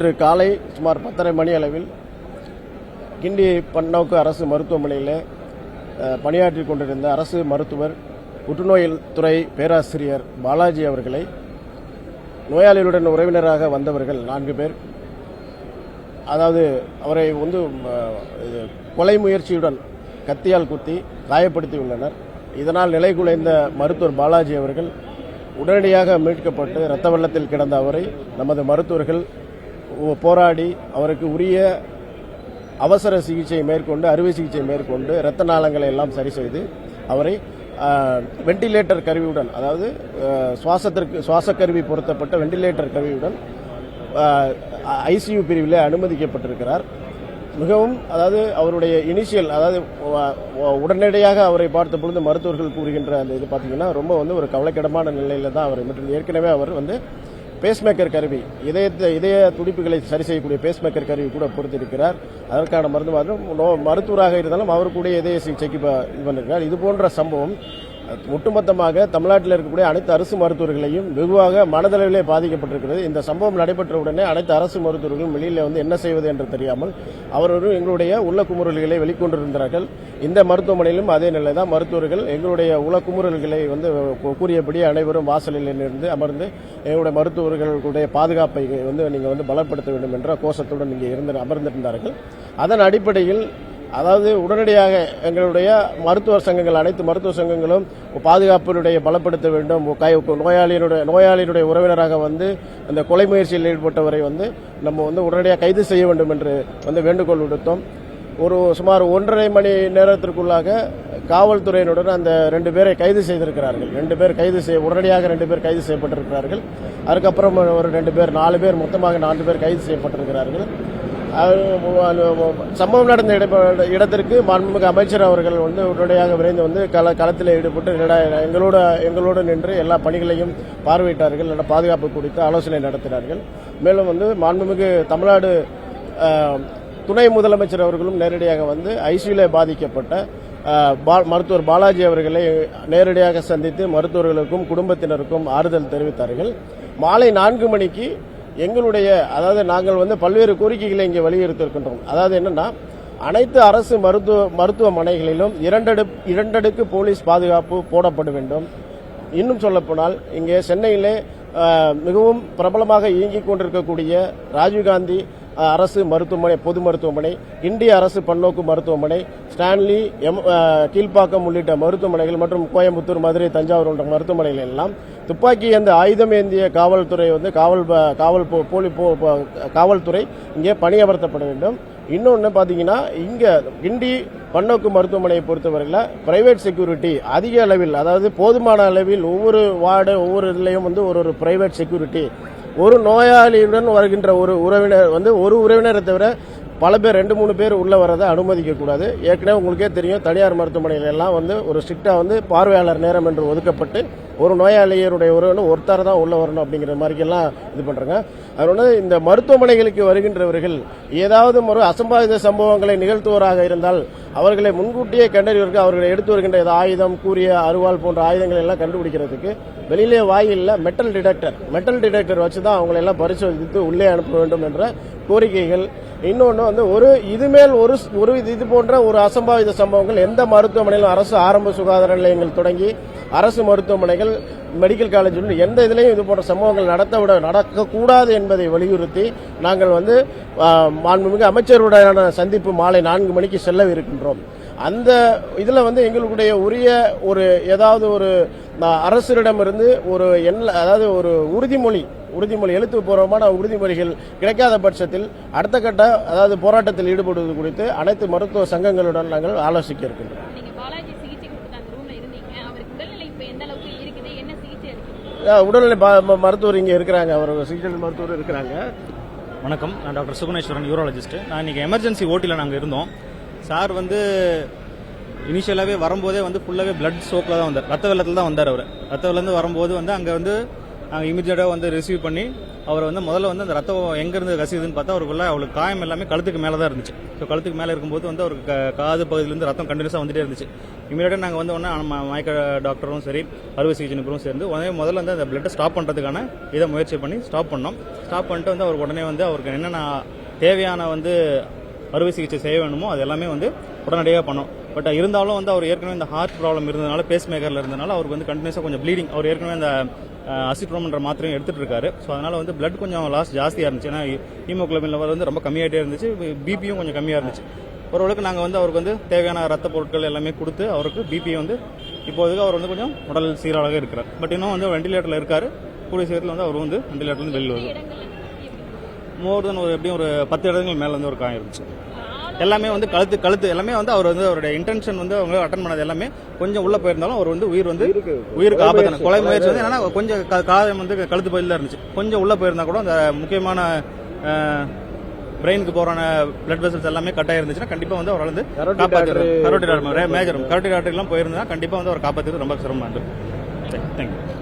இன்று காலை சுமார் பத்தரை மணி அளவில் கிண்டி பன்னோக்கு அரசு மருத்துவமனையில் பணியாற்றி கொண்டிருந்த அரசு மருத்துவர் புற்றுநோயில் துறை பேராசிரியர் பாலாஜி அவர்களை நோயாளிகளுடன் உறவினராக வந்தவர்கள் நான்கு பேர். அதாவது அவரை வந்து கொலை முயற்சியுடன் கத்தியால் குத்தி காயப்படுத்தியுள்ளனர் இதனால் நிலை குலைந்த மருத்துவர் பாலாஜி அவர்கள் உடனடியாக மீட்கப்பட்டு இரத்த வெள்ளத்தில் கிடந்த அவரை நமது மருத்துவர்கள் போராடி அவருக்கு உரிய அவசர சிகிச்சை மேற்கொண்டு அறுவை சிகிச்சை மேற்கொண்டு இரத்த நாளங்களை எல்லாம் சரி செய்து அவரை வெண்டிலேட்டர் கருவியுடன் அதாவது சுவாசத்திற்கு சுவாச கருவி பொருத்தப்பட்ட வெண்டிலேட்டர் கருவியுடன் ஐசியூ பிரிவில் அனுமதிக்கப்பட்டிருக்கிறார். மிகவும் அதாவது அவருடைய இனிஷியல் அதாவது உடனடியாக அவரை பார்த்த பொழுது மருத்துவர்கள் கூறுகின்ற அந்த இது பார்த்தீங்கன்னா ரொம்ப வந்து ஒரு கவலைக்கிடமான நிலையில தான் அவர் மற்றும் ஏற்கனவே அவர் வந்து பேஸ்மேக்கர் கருவி. இதயத்தை இதய துடிப்புகளை சரி செய்யக்கூடிய பேஸ்மேக்கர் கருவி கூட பொறுத்திருக்கிறார் அதற்கான மருந்து மருத்துவராக இருந்தாலும் அவர் கூட இதய சிகிச்சைக்கு இது பண்ணிருக்கிறார். இது போன்ற சம்பவம் ஒட்டுமொத்தமாக தமிழ்நாட்டில் இருக்கக்கூடிய அனைத்து அரசு மருத்துவர்களையும் வெகுவாக மனதளவிலே பாதிக்கப்பட்டிருக்கிறது. இந்த சம்பவம் நடைபெற்ற உடனே அனைத்து அரசு மருத்துவர்களும் வெளியில் வந்து என்ன செய்வது என்று தெரியாமல் அவர்களும் எங்களுடைய உள்ள குமுறல்களை வெளிக்கொண்டிருந்தார்கள். இந்த மருத்துவமனையிலும் அதே நிலை தான் மருத்துவர்கள் எங்களுடைய உள்ள குமுறல்களை வந்து கூறியபடி அனைவரும் வாசலில் இருந்து அமர்ந்து எங்களுடைய மருத்துவர்களுடைய பாதுகாப்பை வந்து நீங்கள் வந்து பலப்படுத்த வேண்டும் என்ற கோஷத்துடன் இங்கே இருந்து அமர்ந்திருந்தார்கள். அதன் அடிப்படையில் அதாவது உடனடியாக எங்களுடைய மருத்துவர் சங்கங்கள் அனைத்து மருத்துவ சங்கங்களும் பாதுகாப்பினுடைய பலப்படுத்த வேண்டும். கை- நோயாளியினுடைய நோயாளியினுடைய உறவினராக வந்து அந்த கொலை முயற்சியில் ஈடுபட்டவரை வந்து நம்ம வந்து உடனடியாக கைது செய்ய வேண்டும் என்று வந்து வேண்டுகோள் விடுத்தோம். ஒரு சுமார் ஒன்றரை மணி நேரத்திற்குள்ளாக காவல்துறையினுடன் அந்த ரெண்டு பேரை கைது செய்திருக்கிறார்கள். ரெண்டு பேர் கைது செய்ய உடனடியாக ரெண்டு பேர் கைது செய்யப்பட்டிருக்கிறார்கள். அதுக்கப்புறம் ஒரு ரெண்டு பேர் நாலு பேர் மொத்தமாக நான்கு பேர் கைது செய்யப்பட்டிருக்கிறார்கள். சம்பவம் நடந்த இட- இடத்திற்கு மாண்புமிகு அமைச்சர் அவர்கள் வந்து உடனடியாக விரைந்து வந்து கள களத்தில் ஈடுபட்டு எங்களோட எங்களோடு நின்று எல்லா பணிகளையும் பார்வையிட்டார்கள் நல்ல பாதுகாப்பு குறித்து ஆலோசனை நடத்தினார்கள். மேலும் வந்து மாண்புமிகு தமிழ்நாடு துணை முதலமைச்சர் அவர்களும் நேரடியாக வந்து ஐசியூல பாதிக்கப்பட்ட பா- மருத்துவர் பாலாஜி அவர்களை நேரடியாக சந்தித்து மருத்துவர்களுக்கும் குடும்பத்தினருக்கும் ஆறுதல் தெரிவித்தார்கள். மாலை நான்கு மணிக்கு எங்களுடைய அதாவது நாங்கள் வந்து பல்வேறு கோரிக்கைகளை இங்கே வலியுறுத்தியிருக்கின்றோம். அதாவது என்னன்னா அனைத்து அரசு மருத்துவ மருத்துவமனைகளிலும் இரண்டடு இரண்டடுக்கு போலீஸ் பாதுகாப்பு போடப்பட வேண்டும். இன்னும் சொல்லப்போனால் இங்கே சென்னையிலே மிகவும் பிரபலமாக இயங்கிக் கொண்டிருக்கக்கூடிய ராஜீவ்காந்தி அரசு மருத்துவமனை பொது மருத்துவமனை இந்திய அரசு பன்னோக்கு மருத்துவமனை ஸ்டான்லி எம் கீழ்ப்பாக்கம் உள்ளிட்ட மருத்துவமனைகள் மற்றும் கோயம்புத்தூர் மதுரை தஞ்சாவூர் போன்ற மருத்துவமனைகள் எல்லாம் துப்பாக்கி அந்த ஆயுதம் ஏந்திய காவல்துறை வந்து காவல் காவல் போலி போ- காவல்துறை இங்கே பணியமர்த்தப்பட வேண்டும். இன்னொன்று பார்த்தீங்கன்னா இங்கே கிண்டி பன்னோக்கு மருத்துவமனையை பொறுத்தவரையில் பிரைவேட் செக்யூரிட்டி அதிக அளவில் அதாவது போதுமான அளவில் ஒவ்வொரு வார்டு ஒவ்வொரு இதுலேயும் வந்து ஒரு ஒரு பிரைவேட் செக்யூரிட்டி ஒரு நோயாளியுடன் வருகின்ற ஒரு உறவினர் வந்து ஒரு உறவினரை தவிர பல பேர் ரெண்டு மூணு பேர் உள்ளே வரதை அனுமதிக்கக்கூடாது. ஏற்கனவே உங்களுக்கே தெரியும் தனியார் மருத்துவமனைகள் எல்லாம் வந்து ஒரு ஸ்ட்ரிக்டாக வந்து பார்வையாளர் நேரம் என்று ஒதுக்கப்பட்டு ஒரு நோயாளியருடைய உறவினர் ஒருத்தர் தான் உள்ள வரணும் அப்படிங்கிற மாதிரிக்கெல்லாம் இது பண்றாங்க. அதனால இந்த மருத்துவமனைகளுக்கு வருகின்றவர்கள் ஏதாவது ஒரு அசம்பாவித சம்பவங்களை நிகழ்த்துவோராக இருந்தால் அவர்களை முன்கூட்டியே கண்டறிவதற்கு அவர்களை எடுத்து வருகின்ற ஆயுதம் கூறிய அருவாள் போன்ற ஆயுதங்களை எல்லாம் கண்டுபிடிக்கிறதுக்கு வெளியிலே வாயில்ல மெட்டல் டிடெக்டர் மெட்டல் டிடெக்டர் வச்சு தான் அவங்களை எல்லாம் பரிசோதித்து உள்ளே அனுப்ப வேண்டும் என்ற கோரிக்கைகள். இன்னொன்று வந்து ஒரு இது மேல் ஒரு ஒரு இது இது போன்ற ஒரு அசம்பாவித சம்பவங்கள் எந்த மருத்துவமனையிலும் அரசு ஆரம்ப சுகாதார நிலையங்கள் தொடங்கி அரசு மருத்துவமனைகள் மெடிக்கல் காலேஜ் உள்ள எந்த இதுலையும் இது போன்ற சம்பவங்கள் நடத்த விட நடக்கக்கூடாது என்பதை வலியுறுத்தி நாங்கள் வந்து மாண்புமிகு அமைச்சருடனான சந்திப்பு மாலை நான்கு மணிக்கு செல்லவிருக்கின்றோம். அந்த இதில் வந்து எங்களுடைய உரிய ஒரு ஏதாவது ஒரு அரசரிடமிருந்து ஒரு எண்ண அதாவது ஒரு உறுதிமொழி உறுதிமொழி எழுத்துப்பூர்வமான உறுதிமொழிகள் கிடைக்காத பட்சத்தில் அடுத்த கட்ட அதாவது போராட்டத்தில் ஈடுபடுவது குறித்து அனைத்து மருத்துவ சங்கங்களுடன் நாங்கள் ஆலோசிக்க இருக்கின்றோம் நீங்க பாலாஜி சிகிச்சை கொடுத்த அந்த ரூம்ல இருந்தீங்க அவருக்கு உடல்நிலை இப்ப எந்த அளவுக்கு இருக்குது என்ன சிகிச்சை இருக்கு ஆ, உடல்நிலை மருத்துவர் இங்கே இருக்கிறாங்க. அவர் சிகிச்சை மருத்துவர் இருக்கிறாங்க. வணக்கம். நான் டாக்டர் சுகுணேஸ்வரன் யூரோலஜிஸ்ட் நான் இன்றைக்கி எமர்ஜென்சி ஓட்டியில் நாங்கள் இருந்தோம். சார் வந்து இனிஷியலாகவே வரும்போதே வந்து ஃபுல்லாகவே பிளட் சோக்கில் தான் வந்தார். ரத்த வெள்ளத்தில் தான் வந்தார் அவர். ரத்த வெள்ளந்து வரும்போது வந்து அங்கே வந்து நாங்கள் இமீடியட்டாக வந்து ரிசீவ் பண்ணி அவர் வந்து முதல்ல வந்து அந்த ரத்தம் எங்கேருந்து கசியுதுன்னு பார்த்தா அவருக்குள்ள அவளுக்கு காயம் எல்லாமே கழுத்துக்கு மேலே தான் இருந்துச்சு. ஸோ கழுத்துக்கு மேலே இருக்கும்போது வந்து அவருக்கு காது பகுதியிலேருந்து ரத்தம் கண்டினியூஸாக வந்துட்டே இருந்துச்சு. இமீடியட்டாக நாங்கள் வந்து ஒன்று நம்ம மயக்க டாக்டரும் சரி அறுவை சிகிச்சை நிபுணரும் சேர்ந்து உடனே முதல்ல வந்து அந்த பிளட்டை ஸ்டாப் பண்ணுறதுக்கான இதை முயற்சி பண்ணி ஸ்டாப் பண்ணோம். ஸ்டாப் பண்ணிட்டு வந்து அவர் உடனே வந்து அவருக்கு என்னென்ன தேவையான வந்து அறுவை சிகிச்சை செய்ய வேணுமோ அது எல்லாமே வந்து உடனடியாக பண்ணோம். பட் இருந்தாலும் வந்து அவர் ஏற்கனவே இந்த ஹார்ட் ப்ராப்ளம் இருந்தனால பேஸ் மேக்கரில் இருந்தனால அவருக்கு வந்து கண்டினியூஸாக கொஞ்சம் ப்ளீடிங் அவர் ஏற்கனவே அந்த அசிட்ரோமன்ற மாத்திரையும் எடுத்துட்டு இருக்காரு ஸோ அதனால வந்து blood கொஞ்சம் லாஸ் ஜாஸ்தியாக இருந்துச்சு. ஏன்னா ஹீமோகுளோபின் லெவல் வந்து ரொம்ப கம்மியாகிட்டே இருந்துச்சு. பிபியும் கொஞ்சம் கம்மியாக இருந்துச்சு. ஓரளவுக்கு நாங்கள் வந்து அவருக்கு வந்து தேவையான ரத்த பொருட்கள் எல்லாமே கொடுத்து அவருக்கு பிபி வந்து இப்போதைக்கு அவர் வந்து கொஞ்சம் உடல் சீராக இருக்கிறார். பட் இன்னும் வந்து வெண்டிலேட்டரில் இருக்காரு. கூடிய சீக்கிரத்தில் வந்து அவர் வந்து வெண்டிலேட்டர்லேருந்து வெளியில் எப்படி மோர் தென் ஒரு எப்படியும் ஒரு பத்து இடங்கள் மேலே வந்து ஒரு காயம் இருந்துச்சு. எல்லாமே வந்து கழுத்து கழுத்து எல்லாமே வந்து அவர் வந்து அவருடைய இன்டென்ஷன் வந்து அவங்க அட்டன் பண்ணது எல்லாமே கொஞ்சம் உள்ள போயிருந்தாலும் அவர் வந்து உயிர் வந்து உயிருக்கு ஆபத்தான கொலை முயற்சி. வந்து என்னன்னா கொஞ்சம் காயம் வந்து கழுத்து தான் இருந்துச்சு. கொஞ்சம் உள்ள போயிருந்தா கூட அந்த முக்கியமான பிரெயினுக்கு போறான பிளட் வெசல்ஸ் எல்லாமே கட் ஆயிருந்துச்சுன்னா கண்டிப்பா வந்து அவரால் வந்து artery- carotid major carotid artery எல்லாம் போயிருந்தா கண்டிப்பா வந்து அவர் காப்பாற்றுறது ரொம்ப சிரமமா இருந்தது தேங்க்யூ